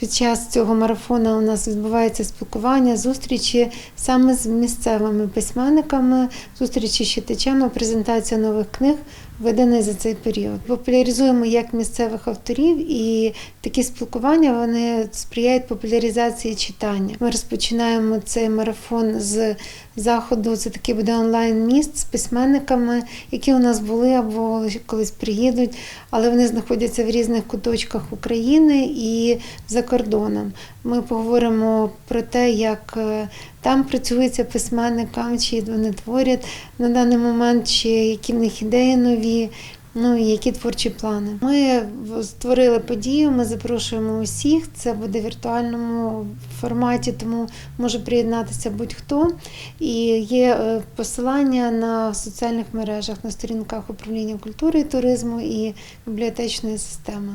Під час цього марафону у нас відбувається спілкування, зустрічі саме з місцевими письменниками, зустрічі з читачами, презентація нових книг, виданих за цей період. Популяризуємо як місцевих авторів, і такі спілкування вони сприяють популяризації читання. Ми розпочинаємо цей марафон з заходу. Це такий буде онлайн-міст з письменниками, які у нас були або колись приїдуть, але вони знаходяться в різних куточках України і за кордоном. Ми поговоримо про те, як е, там працюється письменникам, чи вони творять на даний момент, чи які в них ідеї нові. Ну і які творчі плани. Ми створили подію. Ми запрошуємо усіх. Це буде в віртуальному форматі, тому може приєднатися будь-хто. І є е, посилання на соціальних мережах на сторінках управління культури і туризму і бібліотечної системи.